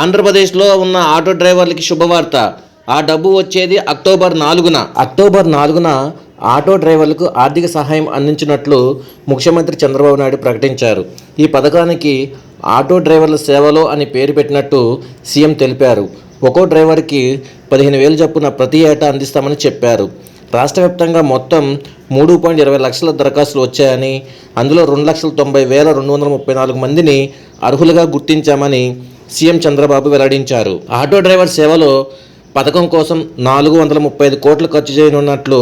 ఆంధ్రప్రదేశ్లో ఉన్న ఆటో డ్రైవర్లకి శుభవార్త. ఆ డబ్బు వచ్చేది అక్టోబర్ నాలుగున. అక్టోబర్ నాలుగున ఆటో డ్రైవర్లకు ఆర్థిక సహాయం అందించినట్లు ముఖ్యమంత్రి చంద్రబాబు నాయుడు ప్రకటించారు. ఈ పథకానికి ఆటో డ్రైవర్ల సేవలో అని పేరు పెట్టినట్టు సీఎం తెలిపారు. ఒక్కో డ్రైవర్కి పదిహేను వేలు చొప్పున ప్రతి ఏటా అందిస్తామని చెప్పారు. రాష్ట్ర వ్యాప్తంగా మొత్తం మూడు పాయింట్ ఇరవై లక్షల దరఖాస్తులు వచ్చాయని అందులో రెండు లక్షల తొంభై వేల రెండు వందల ముప్పై నాలుగు మందిని అర్హులుగా గుర్తించామని సీఎం చంద్రబాబు వెల్లడించారు. ఆటో డ్రైవర్ సేవలో పథకం కోసం నాలుగు వందల ముప్పై ఐదు కోట్లు ఖర్చు చేయనున్నట్లు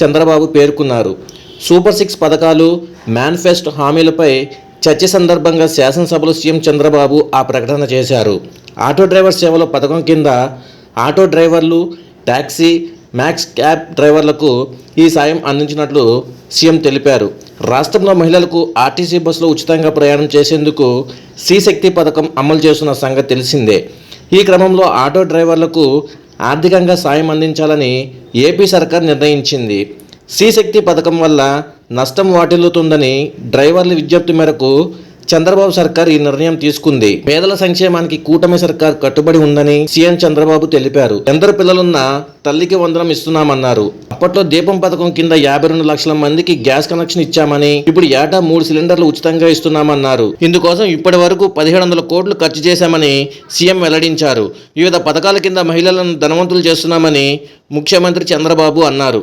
చంద్రబాబు పేర్కొన్నారు. సూపర్ సిక్స్ పథకాలు మేనిఫెస్టో హామీలపై చర్చ సందర్భంగా శాసనసభలో సీఎం చంద్రబాబు ఆ ప్రకటన చేశారు. ఆటో డ్రైవర్ సేవలో పథకం కింద ఆటో డ్రైవర్లు ట్యాక్సీ మ్యాక్స్ క్యాబ్ డ్రైవర్లకు ఈ సాయం అందించినట్లు సీఎం తెలిపారు. రాష్ట్రంలో మహిళలకు ఆర్టీసీ బస్సులో ఉచితంగా ప్రయాణం చేసేందుకు శక్తి పథకం అమలు చేస్తున్న సంగతి తెలిసిందే. ఈ క్రమంలో ఆటో డ్రైవర్లకు ఆర్థికంగా సాయం అందించాలని ఏపీ సర్కార్ నిర్ణయించింది. శక్తి పథకం వల్ల నష్టం వాటిల్లుతుందని డ్రైవర్ల విజ్ఞప్తి మేరకు చంద్రబాబు సర్కార్ ఈ నిర్ణయం తీసుకుంది. పేదల సంక్షేమానికి కూటమి సర్కార్ కట్టుబడి ఉందని సీఎం చంద్రబాబు తెలిపారు. ఎందరు పిల్లలున్నా తల్లికి వందనం ఇస్తున్నామన్నారు. అప్పట్లో దీపం పథకం కింద యాభై రెండు లక్షల మందికి గ్యాస్ కనెక్షన్ ఇచ్చామని ఇప్పుడు ఏటా మూడు సిలిండర్లు ఉచితంగా ఇస్తున్నామన్నారు. ఇందుకోసం ఇప్పటి వరకు పదిహేడు వందల కోట్లు ఖర్చు చేశామని సీఎం వెల్లడించారు. వివిధ పథకాల కింద మహిళలను ధనవంతులు చేస్తున్నామని ముఖ్యమంత్రి చంద్రబాబు అన్నారు.